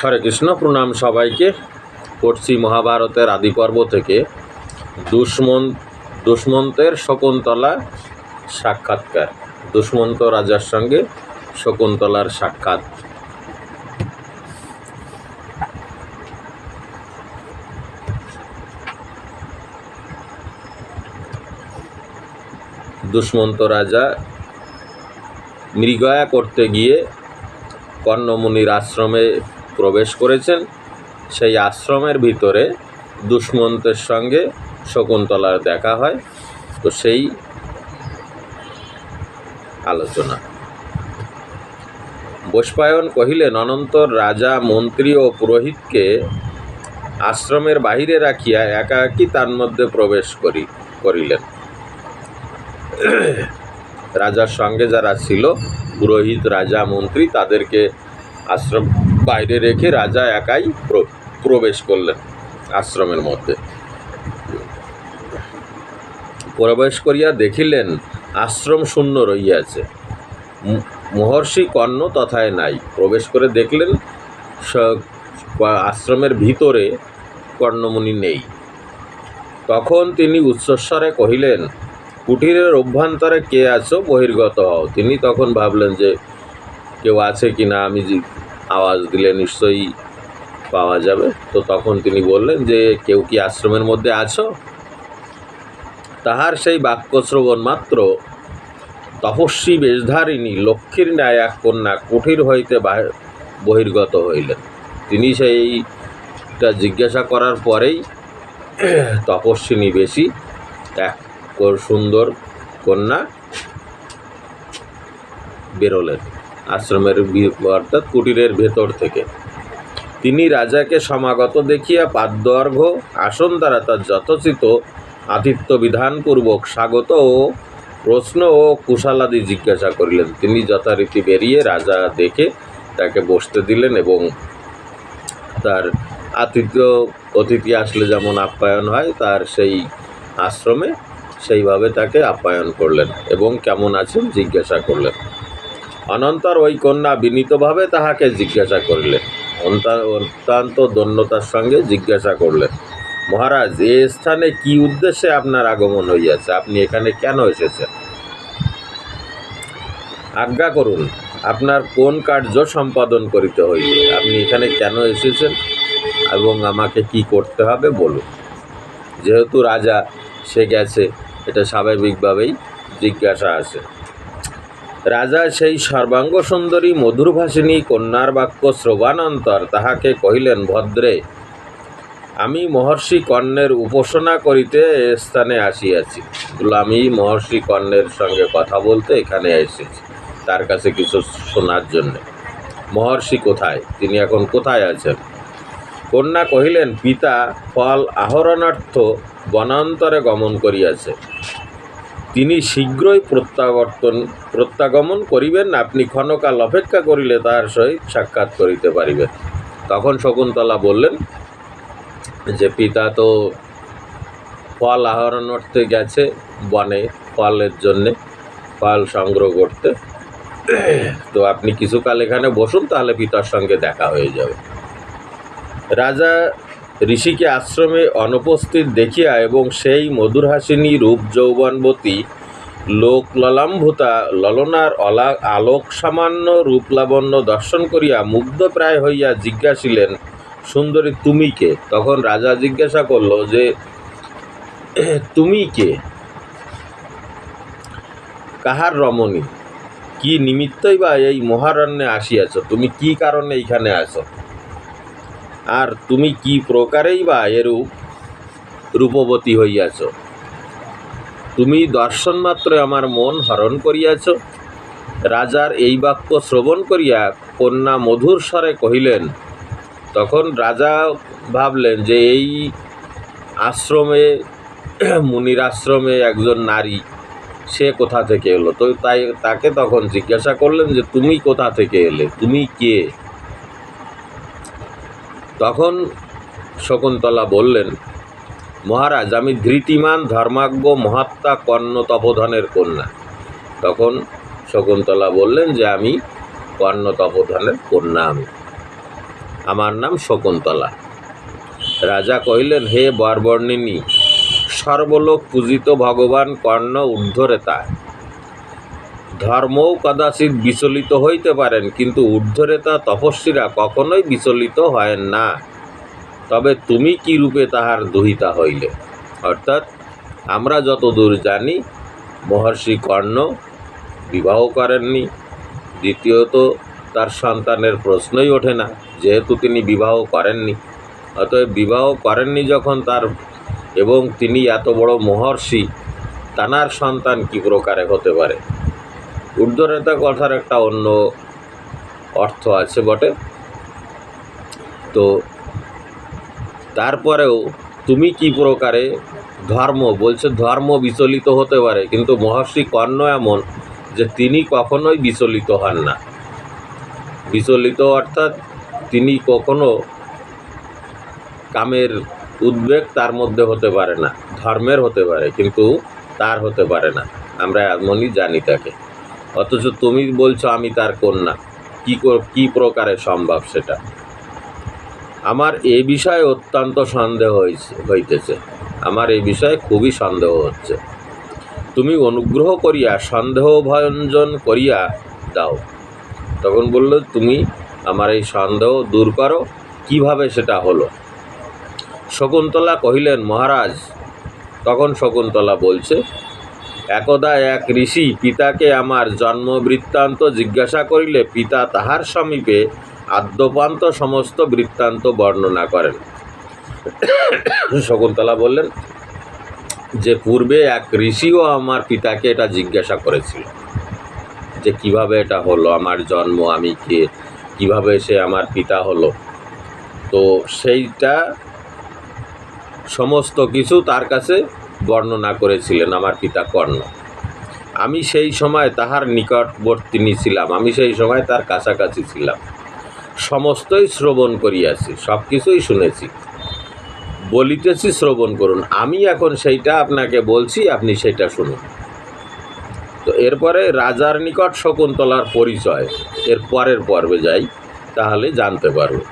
হরে কৃষ্ণ, প্রণাম সবাইকে। পড়ছি মহাভারতের আদি পর্ব থেকে। দুষ্মন, দুষ্মন্তের শকুন্তলা সাক্ষাৎকার। দুষ্মন্ত রাজার সঙ্গে শকুন্তলার সাক্ষাৎ। দুষ্মন্ত রাজা মৃগয়া করতে গিয়ে কর্ণমুনির আশ্রমে প্রবেশ করেছেন সেই আশ্রমের ভিতরে দুষ্মন্তের সঙ্গে শকুন্তলার দেখা হয়। তো সেই আলোচনা। বৈষ্পায়ন কহিলেন, অনন্তর রাজা, মন্ত্রী ও পুরোহিতকে আশ্রমের বাহিরে রাখিয়া একাকী তার মধ্যে প্রবেশ করি, করিলেন। রাজার সঙ্গে যারা ছিল, পুরোহিত, রাজা, মন্ত্রী, তাদেরকে আশ্রম বাইরে রেখে রাজা একাই প্র- প্রবেশ করলেন আশ্রমের মধ্যে। প্রবেশ করিয়া দেখিলেন আশ্রম শূন্য রহিয়াছে। মহর্ষি কর্ণ তথায় নাই। প্রবেশ করে দেখলেন আশ্রমের ভিতরে কর্ণমুনি নেই। তখন তিনি উচ্চস্বরে কহিলেন, কুটিরের অভ্যন্তরে কে আছো? বহির্গত হও। তিনি তখন ভাবলেন যে কেউ আছে কি না আমি আওয়াজ দিলে নিশ্চয়ই পাওয়া যাবে। তো তখন তিনি বললেন যে, কেউ কি আশ্রমের মধ্যে আছো? তাহার সেই বাক্য শ্রবণ মাত্র তপস্বী বেশধারিণী লক্ষ্মীর ন্যায় এক কন্যা কুঠির হইতে বাহি- বহির্গত হইলেন। তিনি সেইটা জিজ্ঞাসা করার পরেই তপস্বিনী বেশি এক সুন্দর কন্যা বেরোলেন। আশ্রমের অর্থাৎ কুটিরের ভেতর থেকে। তিনি রাজাকে সমাগত দেখিয়া পাদ্য আসন দ্বারা তার যথোচিত আতিথ্য বিধানপূর্বক স্বাগত ও প্রশ্ন ও কুশালাদি জিজ্ঞাসা করিলেন। তিনি যথারীতি বেরিয়ে রাজা দেখে তাকে বসতে দিলেন এবং তার আতিথ্য অতিথি আসলে যেমন আপ্যায়ন হয়, তার সেই আশ্রমে সেইভাবে তাকে আপ্যায়ন করলেন এবং কেমন আছেন জিজ্ঞাসা করলেন। অনন্তর ওই কন্যা বিনীতভাবে তাহাকে জিজ্ঞাসা করিলেন। অত্যন্ত দন্যতার সঙ্গে জিজ্ঞাসা করলেন, মহারাজ, এ স্থানে কি উদ্দেশ্যে আপনার আগমন হইয়াছে? আপনি এখানে কেন এসেছেন? আজ্ঞা করুন, আপনার কোন কার্য সম্পাদন করিতে হইবে? আপনি এখানে কেন এসেছেন? এবং আমাকে কি করতে হবে বলুন। যেহেতু রাজা সে গেছে, এটা স্বাভাবিকভাবেই জিজ্ঞাসা আসে। রাজা সেই সর্বাঙ্গ সুন্দরী মধুরভাষিনী কন্যার বাক্য শ্রবানন্তর তাহাকে কহিলেন, ভদ্রে, আমি মহর্ষি কর্ণের উপাসনা করিতে স্থানে আসিয়াছি। আমি মহর্ষি কর্ণের সঙ্গে কথা বলতে এখানে এসেছি, তার কাছে কিছু শোনার জন্যে। মহর্ষি কোথায়? তিনি এখন কোথায় আছেন? কন্যা কহিলেন, পিতা ফল আহরণার্থ বনান্তরে গমন করিয়াছে। তিনি শীঘ্রই প্রত্যাবর্তন, প্রত্যাগমন করিবেন। আপনি ক্ষণকাল অপেক্ষা করিলে তাহার সহিত সাক্ষাৎ করিতে পারিবেন। তখন শকুন্তলা বললেন, যে পিতা তো ফল আহরণ অর্থে গেছে বনে, ফলের জন্যে, ফল সংগ্রহ করতে। তো আপনি কিছুকাল এখানে বসুন, তাহলে পিতার সঙ্গে দেখা হয়ে যাবে। রাজা ঋষিকে আশ্রমে অনুপস্থিত দেখিয়া এবং সেই মধুরহাসিনী রূপ যৌবনবতী লোকললাম্ভূতা ললনার অলা আলোক সামান্য রূপলাবণ্য দর্শন করিয়া মুগ্ধ প্রায় হইয়া জিজ্ঞাসিলেন, সুন্দরী, তুমি কে? তখন রাজা জিজ্ঞাসা করল যে, তুমি কে? কাহার রমণী? কি নিমিত্তই বা এই মহারণ্যে আসিয়াছ? তুমি কি কারণে এইখানে আছো আর তুমি কি প্রকারেই বা এরূপ রূপবতী হইয়াছ? তুমি দর্শন মাত্র আমার মন হরণ করিয়াছ? রাজার এই বাক্য শ্রবণ করিয়া কন্যা মধুর স্বরে কহিলেন, তখন রাজা ভাবলেন যে এই আশ্রমে মুনির আশ্রমে একজন নারী, সে কোথা থেকে এলো? তো তাই তাকে তখন জিজ্ঞাসা করলেন যে তুমি কোথা থেকে এলে? তুমি কে? তখন শকুন্তলা বললেন, মহারাজ, আমি ধৃতিমান ধর্মাজ্ঞ মহাত্মা কর্ণ তপোধনের কন্যা। তখন শকুন্তলা বললেন যে, আমি কর্ণ তপোধনের কন্যা আমি। আমার নাম শকুন্তলা। রাজা কহিলেন, হে বরবর্ণিনী, সর্বলোক পূজিত ভগবান কর্ণ ঊর্ধ্বরেতা ধর্মও কদাচিৎ বিচলিত হইতে পারেন, কিন্তু ঊর্ধ্বরেতা তপস্বীরা কখনোই বিচলিত হয় না। তবে তুমি কি রূপে তাহার দুহিতা হইলে? অর্থাৎ আমরা যতদূর জানি, মহর্ষি কর্ণ বিবাহ করেননি। দ্বিতীয়ত, তার সন্তানের প্রশ্নই ওঠে না, যেহেতু তিনি বিবাহ করেননি। অতএব বিবাহ করেননি যখন তার, এবং তিনি এত বড় মহর্ষি, তানার সন্তান কি প্রকারে হতে পারে? ঊর্ধ্বরেতা কথার একটা অন্য অর্থ আছে বটে। তো তারপরেও তুমি কি প্রকারে ধর্ম, বলছে ধর্ম বিচলিত হতে পারে, কিন্তু মহর্ষি কর্ণ এমন যে তিনি কখনোই বিচলিত হন না। বিচলিত অর্থাৎ তিনি কখনো কামের উদ্বেগ তার মধ্যে হতে পারে না, ধর্মের হতে পারে, কিন্তু তার হতে পারে না। আমরা এমনই জানি তাকে। অথচ তুমি বলছো আমি তার কন্যা। কি কি প্রকারে সম্ভব সেটা? আমার এ বিষয়ে অত্যন্ত সন্দেহ হইতেছে। আমার এই বিষয়ে খুবই সন্দেহ হচ্ছে। তুমি অনুগ্রহ করিয়া, সন্দেহ ভঞ্জন করিয়া দাও। তখন বলল, তুমি আমার এই সন্দেহ দূর করো। কীভাবে সেটা হলো? শকুন্তলা কহিলেন, মহারাজ, তখন শকুন্তলা বলছে একদা এক ঋষি পিতাকে আমার জন্ম বৃত্তান্ত জিজ্ঞাসা করিলে পিতা তাহার সমীপে আদ্যপান্ত সমস্ত বৃত্তান্ত বর্ণনা করেন। শকুন্তলা বললেন, যে পূর্বে এক ঋষিও আমার পিতাকে এটা জিজ্ঞাসা করেছিল, যে কীভাবে এটা হলো, আমার জন্ম, আমি কে, কীভাবে সে আমার পিতা হলো। তো সেইটা সমস্ত কিছু তার কাছে বর্ণনা করেছিলেন আমার পিতা কর্ণ। আমি সেই সময় তাহার নিকটবর্তিনী ছিলাম, আমি সেই সময় তার কাছাকাছি ছিলাম। সমস্তই শ্রবণ করিয়াছি সব কিছুই শুনেছি। বলিতেছি শ্রবণ করুন, আমি এখন সেইটা আপনাকে বলছি, আপনি সেটা শুনুন। তো এরপরে রাজার নিকট শকুন্তলার পরিচয়, এর পরের পর্বে যাই, তাহলে জানতে পারবে।